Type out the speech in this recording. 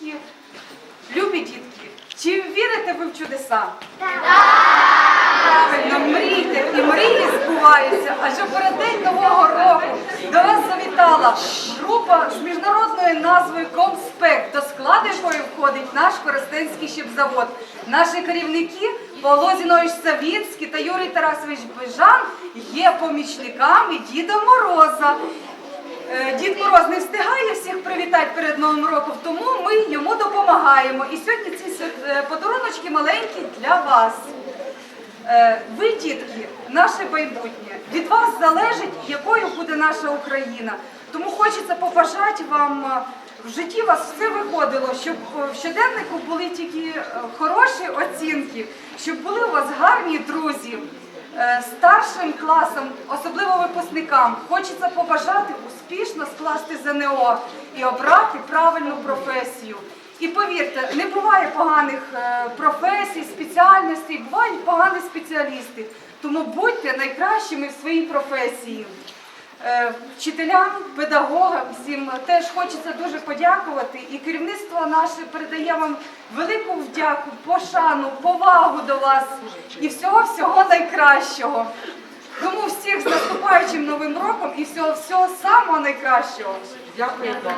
Дітки, любі дітки, чи вірите ви в чудеса? Правильно, мрійте, і мрії збуваються. Адже перед день нового року до вас завітала група з міжнародною назвою Комспект, до складу якої входить наш Коростенський щепзавод. Наші керівники Павло Зінович Савінський та Юрій Тарасович Бежан є помічниками Діда Мороза. Е, Дід Мороз не встигає всіх привітати перед Новим роком, тому ми йому допомагаємо. І сьогодні ці е, подаруночки маленькі для вас. Е, Ви, дітки, наше майбутнє. Від вас залежить, якою буде наша Україна. Тому хочеться побажати вам в житті вас все виходило, щоб в щоденнику були тільки хороші оцінки, щоб були у вас гарні друзі. Е, Старшим класам, особливо випускникам, хочеться побажати успішно скласти ЗНО і обрати правильну професію. І повірте, не буває поганих е, професій, спеціальностей, бувають погані спеціалісти. Тому будьте найкращими в своїй професії. Е, Вчителям, педагогам, всім теж хочеться дуже подякувати. І керівництво наше передає вам велику вдяку, пошану, повагу до вас і всього-всього найкращого. Тому всіх з наступаючим новим роком і всього всього самого найкращого. Дякую вам.